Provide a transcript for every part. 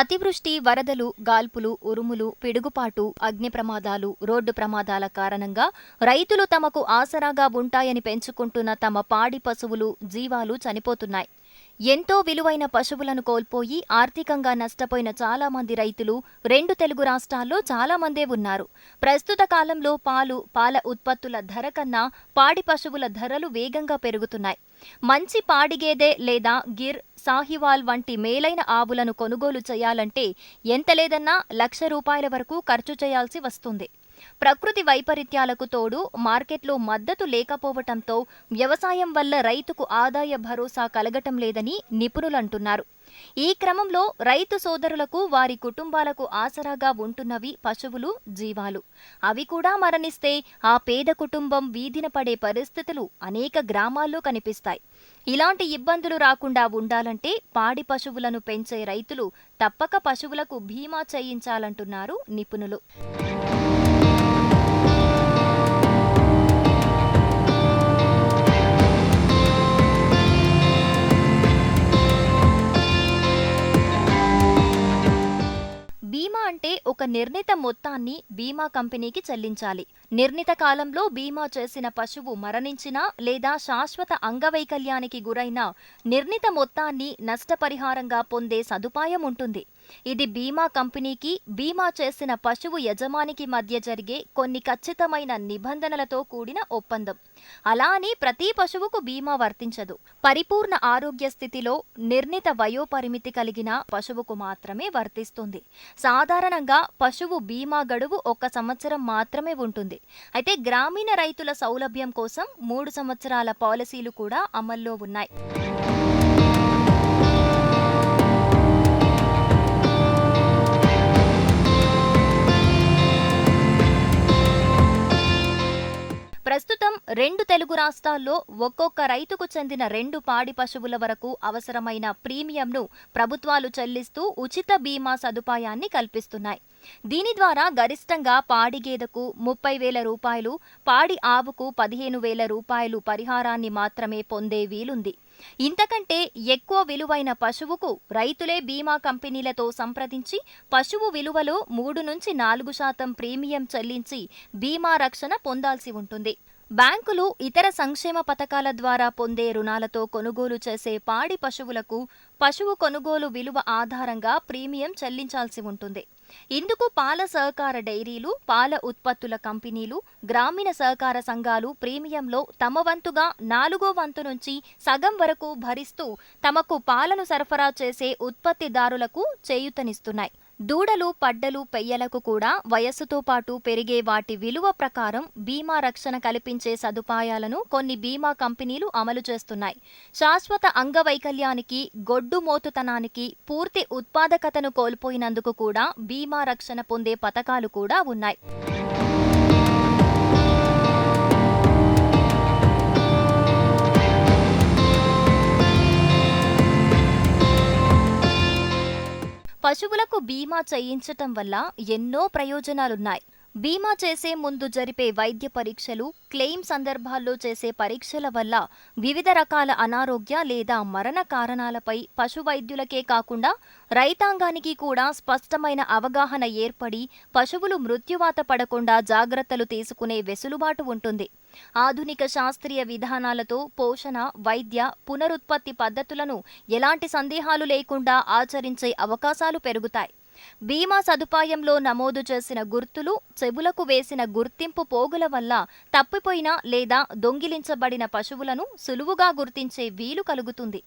అతివృష్టి వరదలు గాల్పులు ఉరుములు పిడుగుపాటు అగ్ని ప్రమాదాలు రోడ్డు ప్రమాదాల కారణంగా రైతులు తమకు ఆసరాగా ఉంటాయని పెంచుకుంటున్న తమ పాడి పశువులు జీవాలు చనిపోతున్నాయి. ఎంతో విలువైన పశువులను కోల్పోయి ఆర్థికంగా నష్టపోయిన చాలా మంది రైతులు రెండు తెలుగు రాష్ట్రాల్లో చాలా మందే ఉన్నారు. ప్రస్తుత కాలంలో పాలు పాల ఉత్పత్తుల ధర కన్నా పాడి పశువుల ధరలు వేగంగా పెరుగుతున్నాయి. మంచి పాడిగేదె లేదా గిర్ సాహివాల్ వంటి మేలైన ఆవులను కొనుగోలు చేయాలంటే ఎంత లేదన్నా లక్ష రూపాయల వరకు ఖర్చు చేయాల్సి వస్తుంది. ప్రకృతి వైపరీత్యాలకు తోడు మార్కెట్లో మద్దతు లేకపోవటంతో వ్యవసాయం వల్ల రైతుకు ఆదాయ భరోసా కలగటం లేదని నిపుణులంటున్నారు ఈ క్రమంలో రైతు సోదరులకు వారి కుటుంబాలకు ఆసరాగా ఉంటున్నవి పశువులు జీవాలు. అవి కూడా మరణిస్తే ఆ పేద కుటుంబం వీధిన పడే పరిస్థితులు అనేక గ్రామాల్లో కనిపిస్తాయి. ఇలాంటి ఇబ్బందులు రాకుండా ఉండాలంటే పాడి పశువులను పెంచే రైతులు తప్పక పశువులకు బీమా చేయించాలంటున్నారు నిపుణులు. బీమా అంటే ఒక నిర్ణీత మొత్తాన్ని బీమా కంపెనీకి చెల్లించాలి. నిర్ణీత కాలంలో బీమా చేసిన పశువు మరణించినా లేదా శాశ్వత అంగవైకల్యానికి గురైన నిర్ణీత మొత్తాన్ని నష్టపరిహారంగా పొందే సదుపాయం ఉంటుంది. ఇది బీమా కంపెనీకి బీమా చేసిన పశువు యజమానికి మధ్య జరిగే కొన్ని ఖచ్చితమైన నిబంధనలతో కూడిన ఒప్పందం. అలా అని ప్రతి పశువుకు బీమా వర్తించదు. పరిపూర్ణ ఆరోగ్య స్థితిలో నిర్ణీత వయోపరిమితి కలిగిన పశువుకు మాత్రమే వర్తిస్తుంది. సాధారణంగా పశువు బీమా గడువు ఒక సంవత్సరం మాత్రమే ఉంటుంది. అయితే గ్రామీణ రైతుల సౌలభ్యం కోసం మూడు సంవత్సరాల పాలసీలు కూడా అమల్లో ఉన్నాయి. తెలుగు రాష్ట్రాల్లో ఒక్కొక్క రైతుకు చెందిన రెండు పాడి పశువుల వరకు అవసరమైన ప్రీమియంను ప్రభుత్వాలు చెల్లిస్తూ ఉచిత బీమా సదుపాయాన్ని కల్పిస్తున్నాయి. దీని ద్వారా గరిష్టంగా పాడి గేదెకు ముప్పై వేల రూపాయలు పాడి ఆవుకు పదిహేను వేల రూపాయలు పరిహారాన్ని మాత్రమే పొందే వీలుంది. ఇంతకంటే ఎక్కువ విలువైన పశువుకు రైతులే బీమా కంపెనీలతో సంప్రదించి పశువు విలువలో మూడు నుంచి నాలుగు శాతం ప్రీమియం చెల్లించి బీమా రక్షణ పొందాల్సి ఉంటుంది. బ్యాంకులు ఇతర సంక్షేమ పథకాల ద్వారా పొందే రుణాలతో కొనుగోలు చేసే పాడి పశువులకు పశువు కొనుగోలు విలువ ఆధారంగా ప్రీమియం చెల్లించాల్సి ఉంటుంది. ఇందుకు పాల సహకార డైరీలు పాల ఉత్పత్తుల కంపెనీలు గ్రామీణ సహకార సంఘాలు ప్రీమియంలో తమ వంతుగా నాలుగో వంతు నుంచి సగం వరకు భరిస్తూ తమకు పాలను సరఫరా చేసే ఉత్పత్తిదారులకు చేయూతనిస్తున్నాయి. దూడలు పడ్డలు పెయ్యలకు కూడా వయస్సుతో పాటు పెరిగే వాటి విలువ ప్రకారం బీమా రక్షణ కల్పించే సదుపాయాలను కొన్ని బీమా కంపెనీలు అమలు చేస్తున్నాయి. శాశ్వత అంగవైకల్యానికి గొడ్డు మోతుతనానికి పూర్తి ఉత్పాదకతను కోల్పోయినందుకు కూడా బీమా రక్షణ పొందే పథకాలు కూడా ఉన్నాయి. పశువులకు బీమా చేయించటం వల్ల ఎన్నో ప్రయోజనాలున్నాయి. బీమా చేసే ముందు జరిపే వైద్య పరీక్షలు క్లెయిమ్ సందర్భాల్లో చేసే పరీక్షల వల్ల వివిధ రకాల అనారోగ్య లేదా మరణ కారణాలపై పశు వైద్యులకే కాకుండా రైతాంగానికి కూడా స్పష్టమైన అవగాహన ఏర్పడి పశువులు మృత్యువాత పడకుండా జాగ్రత్తలు తీసుకునే వెసులుబాటు ఉంటుంది. ఆధునిక శాస్త్రీయ విధానాలతో పోషణ వైద్య పునరుత్పత్తి పద్ధతులను ఎలాంటి సందేహాలు లేకుండా ఆచరించే అవకాశాలు పెరుగుతాయి. బీమా సదుపాయంలో నమోదు చేసిన గుర్తులు చెవులకు వేసిన గుర్తింపు పోగుల వల్ల తప్పిపోయిన లేదా దొంగిలించబడిన పశువులను సులువుగా గుర్తించే వీలు కలుగుతుంది.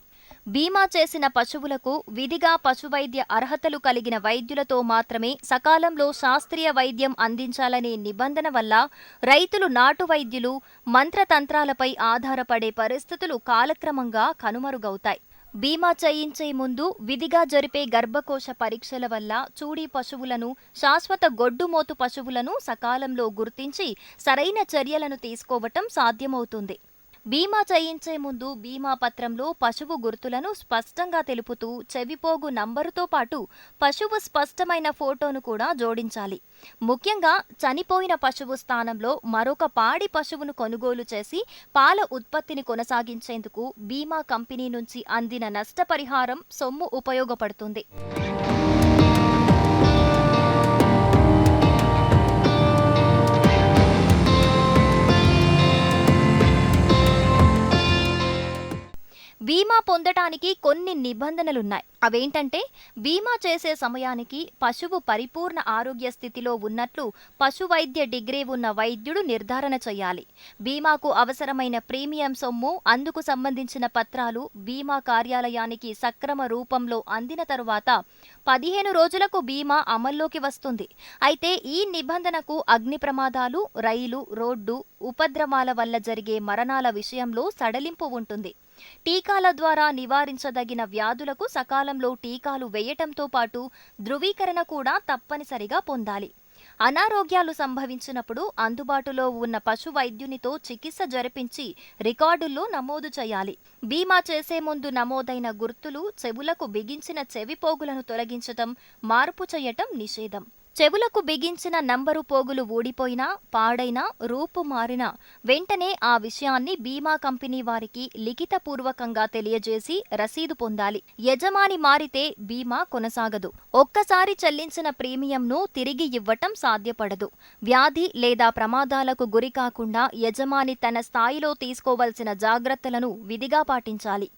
బీమా చేసిన పశువులకు విధిగా పశువైద్య అర్హతలు కలిగిన వైద్యులతో మాత్రమే సకాలంలో శాస్త్రీయ వైద్యం అందించాలనే నిబంధన వల్ల రైతులు నాటు వైద్యులు మంత్రతంత్రాలపై ఆధారపడే పరిస్థితులు కాలక్రమంగా కనుమరుగవుతాయి. బీమా చేయించే ముందు విధిగా జరిపే గర్భకోశ పరీక్షల వల్ల చూడి పశువులను శాశ్వత గొడ్డుమోతు పశువులను సకాలంలో గుర్తించి సరైన చర్యలను తీసుకోవటం సాధ్యమవుతుంది. బీమా చేయించే ముందు బీమా పత్రంలో పశువు గుర్తులను స్పష్టంగా తెలుపుతూ చెవిపోగు నంబరుతో పాటు పశువు స్పష్టమైన ఫోటోను కూడా జోడించాలి. ముఖ్యంగా చనిపోయిన పశువు స్థానంలో మరొక పాడి పశువును కొనుగోలు చేసి పాల ఉత్పత్తిని కొనసాగించేందుకు బీమా కంపెనీ నుంచి అందిన నష్టపరిహారం సొమ్ము ఉపయోగపడుతుంది. బీమా పొందటానికి కొన్ని నిబంధనలున్నాయి. అవేంటంటే బీమా చేసే సమయానికి పశువు పరిపూర్ణ ఆరోగ్య స్థితిలో ఉన్నట్లు పశువైద్య డిగ్రీ ఉన్న వైద్యుడు నిర్ధారణ చేయాలి బీమాకు అవసరమైన ప్రీమియం సొమ్ము అందుకు సంబంధించిన పత్రాలు బీమా కార్యాలయానికి సక్రమ రూపంలో అందిన తరువాత పదిహేను రోజులకు బీమా అమల్లోకి వస్తుంది. అయితే ఈ నిబంధనకు అగ్ని ప్రమాదాలు రైలు రోడ్డు ఉపద్రవాల వల్ల జరిగే మరణాల విషయంలో సడలింపు ఉంటుంది. టీకాల ద్వారా నివారించదగిన వ్యాధులకు సకాలంలో టీకాలు వేయటంతో పాటు ధృవీకరణ కూడా తప్పనిసరిగా పొందాలి. అనారోగ్యాలు సంభవించినప్పుడు అందుబాటులో ఉన్న పశు వైద్యునితో చికిత్స జరిపించి రికార్డుల్లో నమోదు చేయాలి. బీమా చేసే ముందు నమోదైన గుర్తులు చెవులకు బిగించిన చెవిపోగులను తొలగించటం మార్పు చేయటం నిషేధం. చెవులకు బిగించిన నంబరు పోగులు ఊడిపోయినా పాడైనా రూపు మారినా వెంటనే ఆ విషయాన్ని బీమా కంపెనీ వారికి లిఖితపూర్వకంగా తెలియజేసి రసీదు పొందాలి. యజమాని మారితే బీమా కొనసాగదు. ఒక్కసారి చెల్లించిన ప్రీమియంను తిరిగి ఇవ్వటం సాధ్యపడదు. వ్యాధి లేదా ప్రమాదాలకు గురి కాకుండా యజమాని తన స్థాయిలో తీసుకోవలసిన జాగ్రత్తలను విధిగా పాటించాలి.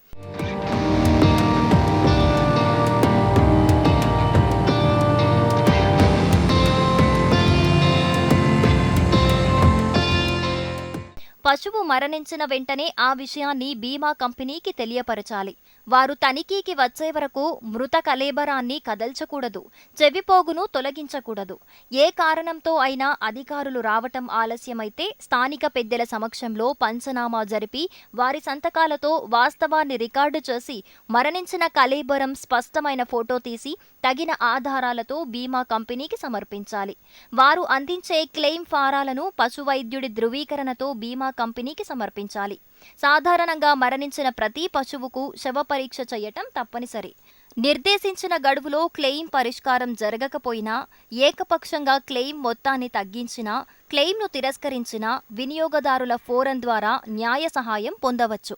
పశువు మరణించిన వెంటనే ఆ విషయాన్ని బీమా కంపెనీకి తెలియపరచాలి. వారు తనిఖీకి వచ్చే వరకు మృత కలేబరాన్ని కదల్చకూడదు చెవిపోగును తొలగించకూడదు. ఏ కారణంతో అయినా అధికారులు రావటం ఆలస్యమైతే స్థానిక పెద్దల సమక్షంలో పంచనామా జరిపి వారి సంతకాలతో వాస్తవాన్ని రికార్డు చేసి మరణించిన కలేబరం స్పష్టమైన ఫోటో తీసి తగిన ఆధారాలతో బీమా కంపెనీకి సమర్పించాలి. వారు అందించే క్లెయిమ్ ఫారాలను పశువైద్యుడి ధృవీకరణతో బీమా కంపెనీకి సమర్పించాలి. సాధారణంగా మరణించిన ప్రతి పశువుకు శవ పరీక్ష చేయటం తప్పనిసరి. నిర్దేశించిన గడువులో క్లెయిమ్ పరిష్కారం జరగకపోయినా ఏకపక్షంగా క్లెయిమ్ మొత్తాన్ని తగ్గించినా క్లెయిమ్ను తిరస్కరించినా వినియోగదారుల ఫోరం ద్వారా న్యాయ సహాయం పొందవచ్చు.